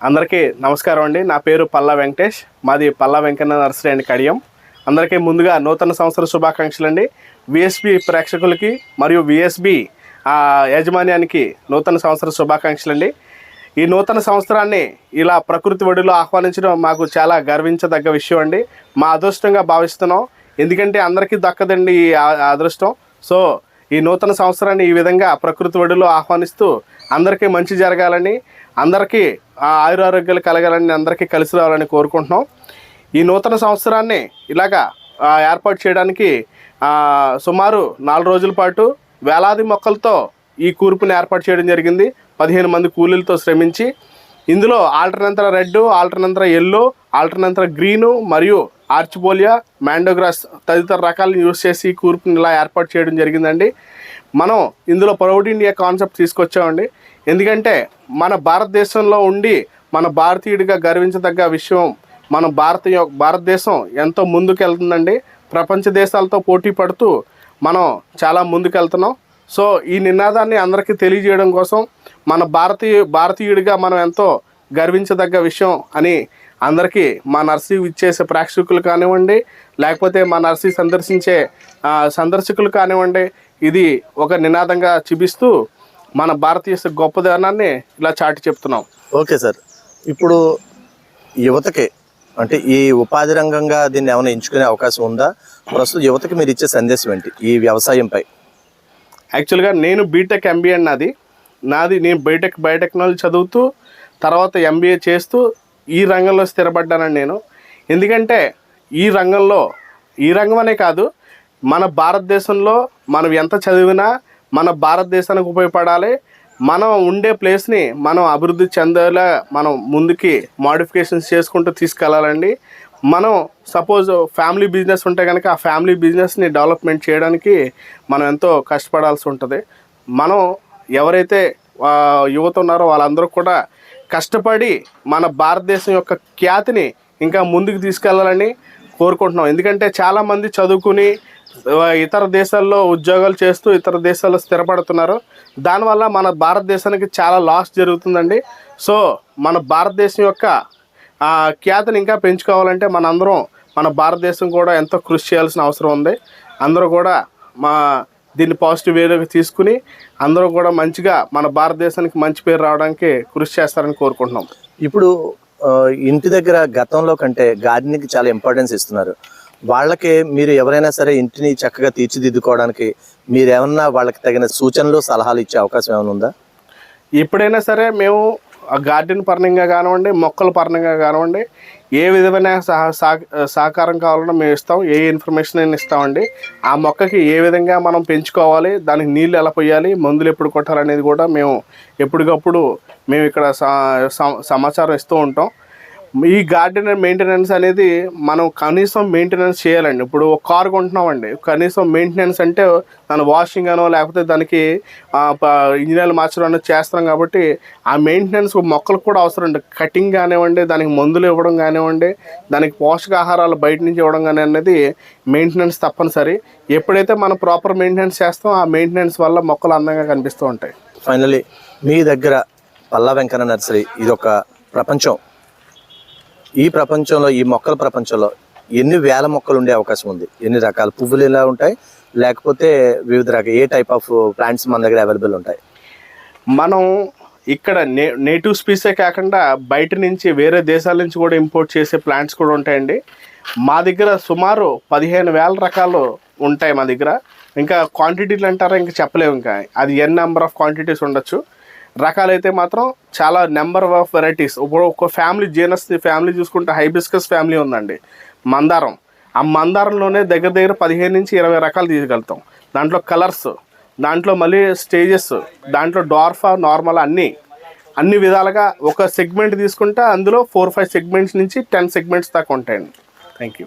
అందరికీ నమస్కారం అండి. నా పేరు పల్లా వెంకటేష్. మాది పల్లా వెంకన్న నర్సరీ అండ్ కడియం. అందరికీ ముందుగా నూతన సంవత్సర శుభాకాంక్షలు అండి విఎస్బి ప్రేక్షకులకి మరియు విఎస్బి యాజమాన్యానికి నూతన సంవత్సర శుభాకాంక్షలు అండి ఈ నూతన సంవత్సరాన్ని ఇలా ప్రకృతి ఒడిలో ఆహ్వానించడం మాకు చాలా గర్వించదగ్గ విషయం అండి. మా అదృష్టంగా భావిస్తున్నాం. ఎందుకంటే అందరికీ దక్కదండి ఈ అదృష్టం. సో ఈ నూతన సంవత్సరాన్ని ఈ విధంగా ప్రకృతి ఒడిలో ఆహ్వానిస్తూ అందరికీ మంచి జరగాలని అందరికీ ఆయురారోగ్యాలు కలగాలని అందరికీ కలిసి రావాలని కోరుకుంటున్నాం. ఈ నూతన సంవత్సరాన్ని ఇలాగా ఏర్పాటు చేయడానికి సుమారు నాలుగు రోజుల పాటు వేలాది మొక్కలతో ఈ కూర్పుని ఏర్పాటు చేయడం జరిగింది. పదిహేను మంది కూలీలతో శ్రమించి ఇందులో alternanthera red alternanthera yellow alternanthera green మరియు ఆర్చిపోలియా మ్యాండోగ్రాస్ తదితర రకాలను యూస్ చేసి కూర్పుని ఇలా ఏర్పాటు చేయడం జరిగిందండి. మనం ఇందులో ప్రౌడ్ ఇండియా కాన్సెప్ట్ తీసుకొచ్చామండి. ఎందుకంటే మన భారతదేశంలో ఉండి మన భారతీయుడిగా గర్వించదగ్గ విషయం మన భారత భారతదేశం ఎంతో ముందుకెళ్తుందండి. ప్రపంచ దేశాలతో పోటీ పడుతూ మనం చాలా ముందుకెళ్తున్నాం. సో ఈ నినాదాన్ని అందరికీ తెలియజేయడం కోసం మన భారతీయ భారతీయుడిగా మనం ఎంతో గర్వించదగ్గ విషయం అని అందరికీ మా నర్సరీ ఇచ్చేసే ప్రేక్షకులు కానివ్వండి లేకపోతే మా నర్సరీ సందర్శించే సందర్శకులు కానివ్వండి ఇది ఒక నినాదంగా చూపిస్తూ మన భారతీయ గొప్పదనాన్ని ఇలా చాటి చెప్తున్నాం. Okay sir. ఇప్పుడు యువతకి అంటే ఈ ఉపాధి రంగంగా దీన్ని ఏమైనా ఎంచుకునే అవకాశం ఉందా? ప్రస్తుతం యువతకి మీరు ఇచ్చే సందేశం ఏంటి? ఈ వ్యవసాయంపై. యాక్చువల్గా నేను బీటెక్ ఎంబీఏ నాది నాది నేను బీటెక్ బయోటెక్నాలజీ చదువుతూ తర్వాత ఎంబీఏ చేస్తూ ఈ రంగంలో స్థిరపడ్డానండి నేను. ఎందుకంటే ఈ రంగంలో ఈ రంగం అనే కాదు మన భారతదేశంలో మనం ఎంత చదివినా మన భారతదేశానికి ఉపయోగపడాలి. మనం ఉండే ప్లేస్ని మనం అభివృద్ధి చెందేలా మనం ముందుకి మాడిఫికేషన్స్ చేసుకుంటూ తీసుకెళ్ళాలండి మనం సపోజ్ ఫ్యామిలీ బిజినెస్ ఉంటే కనుక ఆ ఫ్యామిలీ బిజినెస్ని డెవలప్మెంట్ చేయడానికి మనం ఎంతో కష్టపడాల్సి ఉంటుంది. మనం ఎవరైతే యువత ఉన్నారో వాళ్ళందరూ కూడా కష్టపడి మన భారతదేశం యొక్క ఖ్యాతిని ఇంకా ముందుకు తీసుకెళ్ళాలని కోరుకుంటున్నాం. ఎందుకంటే చాలామంది చదువుకుని ఇతర దేశాల్లో ఉద్యోగాలు చేస్తూ ఇతర దేశాల్లో స్థిరపడుతున్నారు. దానివల్ల మన భారతదేశానికి చాలా లాస్ జరుగుతుందండి. సో మన భారతదేశం యొక్క ఖ్యాతిని ఇంకా పెంచుకోవాలంటే మనందరం మన భారతదేశం కూడా ఎంతో కృషి చేయాల్సిన అవసరం ఉంది. అందరూ కూడా మా దీన్ని పాజిటివ్ వేలోకి తీసుకుని అందరూ కూడా మంచిగా మన భారతదేశానికి మంచి పేరు రావడానికి కృషి చేస్తారని కోరుకుంటున్నాం. ఇప్పుడు ఇంటి దగ్గర గతంలో కంటే గార్డెనింగ్కి చాలా ఇంపార్టెన్స్ ఇస్తున్నారు. వాళ్ళకి మీరు ఎవరైనా సరే ఇంటిని చక్కగా తీర్చిదిద్దుకోవడానికి మీరు ఏమన్నా వాళ్ళకి తగిన సూచనలు సలహాలు ఇచ్చే అవకాశం ఏమైనా ఉందా? ఎప్పుడైనా సరే మేము ఆ గార్డెన్ పరంగా కానివ్వండి మొక్కల పరంగా కానివ్వండి ఏ విధమైన సహకారం కావాలన్నా మేము ఇస్తాం ఏ ఇన్ఫర్మేషన్ అయినా ఇస్తామండి. ఆ మొక్కకి ఏ విధంగా మనం పెంచుకోవాలి దానికి నీళ్ళు ఎలా పోయాలి మందులు ఎప్పుడు కొట్టాలనేది కూడా మేము ఎప్పటికప్పుడు మేము ఇక్కడ స- సమాచారం ఇస్తూ ఉంటాం. ఈ గార్డెన్ మెయింటెనెన్స్ అనేది మనం కనీసం మెయింటెనెన్స్ చేయాలండి. ఇప్పుడు ఒక కారు కొంటున్నామండి. కనీసం మెయింటెనెన్స్ అంటే దాని వాషింగ్ అనో లేకపోతే దానికి ఇంజనీర్లు మార్చడం అనేది చేస్తాం కాబట్టి ఆ మెయింటెనెన్స్ మొక్కలకు కూడా అవసరం అండి. కటింగ్ కానివ్వండి దానికి మందులు ఇవ్వడం కానివ్వండి దానికి పోషకాహారాలు బయట నుంచి ఇవ్వడం కానీ అనేది మెయింటెనెన్స్ తప్పనిసరి. ఎప్పుడైతే మనం ప్రాపర్ మెయింటెనెన్స్ చేస్తాం ఆ మెయింటెనెన్స్ వల్ల మొక్కలు అందంగా కనిపిస్తూ ఉంటాయి. ఫైనలీ మీ దగ్గర పల్లా వెంకన్న నర్సరీ ఇది ఒక ప్రపంచం. ఈ ప్రపంచంలో ఈ మొక్కల ప్రపంచంలో ఎన్ని వేల మొక్కలు ఉండే అవకాశం ఉంది? ఎన్ని రకాల పువ్వులు ఎలా ఉంటాయి? లేకపోతే వివిధ రకాల ఏ టైప్ ఆఫ్ ప్లాంట్స్ మన దగ్గర అవైలబుల్ ఉంటాయి? మనం ఇక్కడ నే నేటివ్ స్పీసే కాకుండా బయట నుంచి వేరే దేశాల నుంచి కూడా ఇంపోర్ట్ చేసే ప్లాంట్స్ కూడా ఉంటాయండి. మా దగ్గర సుమారు పదిహేను వేల రకాలు ఉంటాయి మా దగ్గర. ఇంకా క్వాంటిటీలు అంటారా ఇంకా చెప్పలేము ఇంకా. అది ఎన్ నెంబర్ ఆఫ్ క్వాంటిటీస్ ఉండొచ్చు. రకాలైతే మాత్రం చాలా నెంబర్ ఆఫ్ వెరైటీస్. ఇప్పుడు ఒక ఫ్యామిలీ జీనస్ ఫ్యామిలీ చూసుకుంటే హైబిస్కస్ ఫ్యామిలీ ఉందండి. మందారం. ఆ మందారంలోనే దగ్గర దగ్గర పదిహేను నుంచి ఇరవై రకాలు తీయగలుగుతాం. దాంట్లో కలర్స్ దాంట్లో మళ్ళీ స్టేజెస్ దాంట్లో డోర్ఫా నార్మల్ అన్నీ అన్ని విధాలుగా ఒక సెగ్మెంట్ తీసుకుంటే అందులో ఫోర్ ఫైవ్ సెగ్మెంట్స్ నుంచి టెన్ సెగ్మెంట్స్ దాకా ఉంటాయండి. Thank you